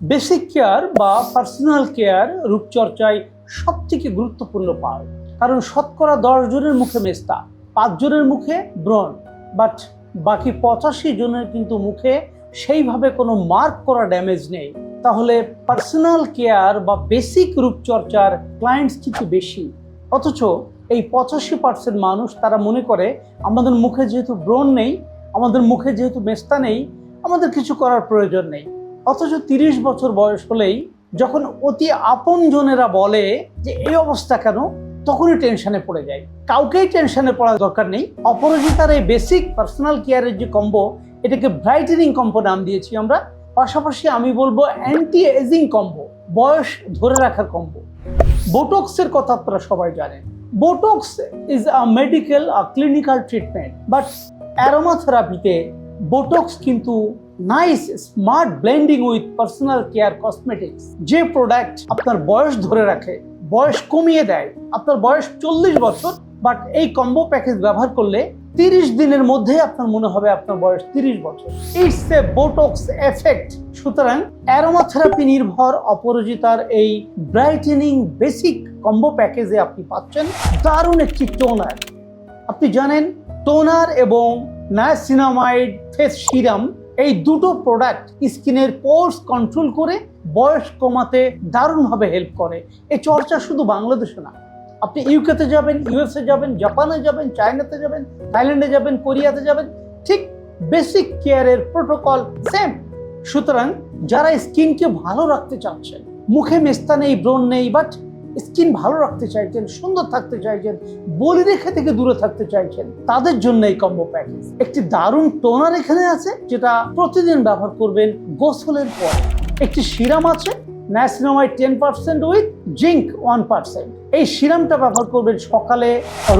Basic care বা personal care রূপচর্চায় সব থেকে গুরুত্বপূর্ণ পার্ট কারণ শতকরা দশ জনের মুখে মেস্তা, পাঁচ জনের মুখে ব্রণ বাট বাকি পঁচাশি জনের কিন্তু মুখে সেইভাবে কোনো মার্ক করা ড্যামেজ নেই। তাহলে পার্সোনাল কেয়ার বা বেসিক রূপচর্চার ক্লায়েন্টস কিন্তু বেশি। অথচ এই পঁচাশি পার্সেন্ট মানুষ তারা মনে করে, আমাদের মুখে যেহেতু ব্রণ নেই, আমাদের মুখে যেহেতু মেস্তা নেই, আমাদের কিছু করার প্রয়োজন নেই। অথচ তিরিশ বছর বয়স হলেই যখন অতি আপন জনেরা বলে যে, এই অবস্থা কেন? তখনই টেনশনে পড়ে যায়। কাউকেই টেনশনে পড়ার দরকার নেই। অপরাজিতার এই বেসিক পার্সোনাল কেয়ারের যে কম্বো এটাকে ব্রাইটেনিং কম্বো নাম দিয়েছি আমরা। পাশাপাশি আমি বলব অ্যান্টি এজিং কম্বো বয়স ধরে রাখার কম্বো বোটক্সের কথা আপনারা সবাই জানেন। Botox is a medical clinical treatment but অ্যারোমাথেরাপিতে Botox কিন্তু nice smart blending with personal care cosmetics যে প্রোডাক্ট আপনার বয়স ধরে রাখে, বয়স কমিয়ে দেয়, আপনার বয়স চল্লিশ বছর বাট এই কম্বো প্যাকেজ ব্যবহার করলে তিরিশ দিনের মধ্যে আপনার মনে হবে আপনার বয়স তিরিশ বছর। ইটস এ বোটক্স এফেক্ট সুতরাং অ্যারোমাথেরাপি নির্ভর অপরাজিতার এই ব্রাইটেনিং বেসিক কম্বো প্যাকেজে আপনি পাচ্ছেন দারুণ একটি টোনার আপনি জানেন টোনার এবং নায়াসিনামাইড ফেস সিরাম এই দুটো প্রোডাক্ট স্কিনের পোর্স কন্ট্রোল করে বয়স কমাতে দারুণভাবে হেল্প করে। এই চর্চা শুধু বাংলাদেশে না, আপনি ইউকেতে যাবেন ইউএসএ যাবেন জাপানে যাবেন চায়নাতে যাবেন থাইল্যান্ডে যাবেন কোরিয়াতে যাবেন, ঠিক বেসিক কেয়ারের প্রোটোকল সেম সুতরাং যারা স্কিনকে ভালো রাখতে চাচ্ছেন, মুখে মেস্তা নেই, ব্রণ নেই বাট স্কিন ভালো রাখতে চাইছেন, সুন্দর থাকতে চাইছেন, বলি রেখা থেকে দূরে থাকতে চাইছেন, তাদের জন্য এই কম্বো প্যাকেজ একটি দারুণ টোনার এখানে আছে, যেটা প্রতিদিন ব্যবহার করবেন গোসলের পর। একটি সিরাম আছে niacinamide ten percent with zinc one percent এই সিরামটা ব্যবহার করবেন সকালে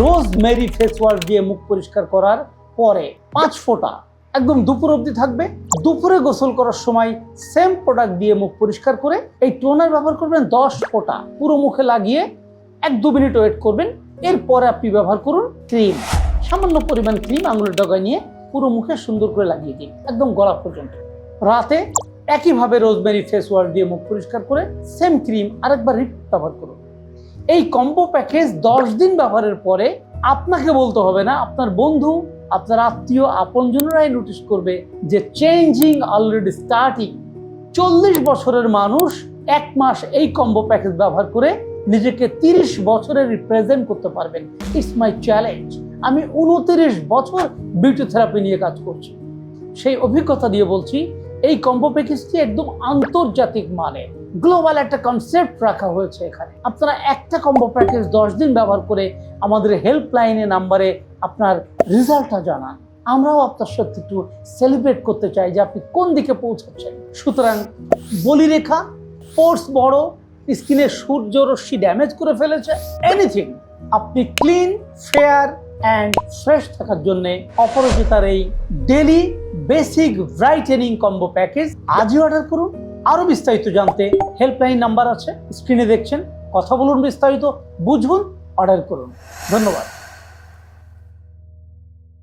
রোজ মেরি ফেস ওয়াশ দিয়ে মুখ পরিষ্কার করার পরে পাঁচ ফোঁটা। একদম দুপুর অবধি থাকবে। দুপুরে গোসল করার সময় সেম প্রোডাক্ট দিয়ে মুখ পরিষ্কার করে এই টোনার ব্যবহার করবেন দশ ফোঁটা। পুরো মুখে লাগিয়ে এক দু মিনিট ওয়েট করবেন। এরপরে আপনি ব্যবহার করুন ক্রিম সামান্য পরিমাণ ক্রিম আঙুলের ডগায় নিয়ে পুরো মুখে সুন্দর করে লাগিয়ে দিন, একদম গলা পর্যন্ত। রাতে একইভাবে রোজমেরি ফেস ওয়াশ দিয়ে মুখ পরিষ্কার করে সেম ক্রিম আরেকবার রিপিট ব্যবহার করুন। এই কম্বো প্যাকেজ দশ দিন ব্যবহারের পরে আপনাকে বলতে হবে না, আপনার বন্ধু আপনার আত্মীয় আপনজনরাই নোটিস করবে যে চেঞ্জিং অলরেডি স্টার্টিং চল্লিশ বছরের মানুষ এক মাস এই কম্বো প্যাকেজ ব্যবহার করে নিজেকে তিরিশ বছরে রিপ্রেজেন্ট করতে পারবেন। ইটস মাই চ্যালেঞ্জ আমি উনতিরিশ বছর বিউটি থেরাপি নিয়ে কাজ করছি। সেই অভিজ্ঞতা দিয়ে বলছি, এই কম্বো প্যাকেজটি একদম আন্তর্জাতিক মানের। গ্লোবাল একটা কনসেপ্ট রাখা হয়েছে এখানে। আপনারা একটা কম্বো প্যাকেজ দশ দিন ব্যবহার করে আমাদের হেল্পলাইনে নাম্বারে আপনার রেজাল্টটা জানান। আমরাও আপনার সাথে একটু সেলিব্রেট করতে চাই যে আপনি কোন দিকে পৌঁছাচ্ছেন। সুতরাং বলিরেখা পোর্স বড় স্কিনে সূর্য রশ্মি ড্যামেজ করে ফেলেছে। এনিথিং আপনি ক্লিন ফেয়ার অ্যান্ড ফ্রেশ থাকার জন্য অপরাজিতার এই daily basic brightening combo package আজই অর্ডার করুন। আরও বিস্তারিত জানতে হেল্পলাইন নাম্বার আছে স্ক্রিনে দেখছেন, কথা বলুন বিস্তারিত বুঝুন অর্ডার করুন। ধন্যবাদ।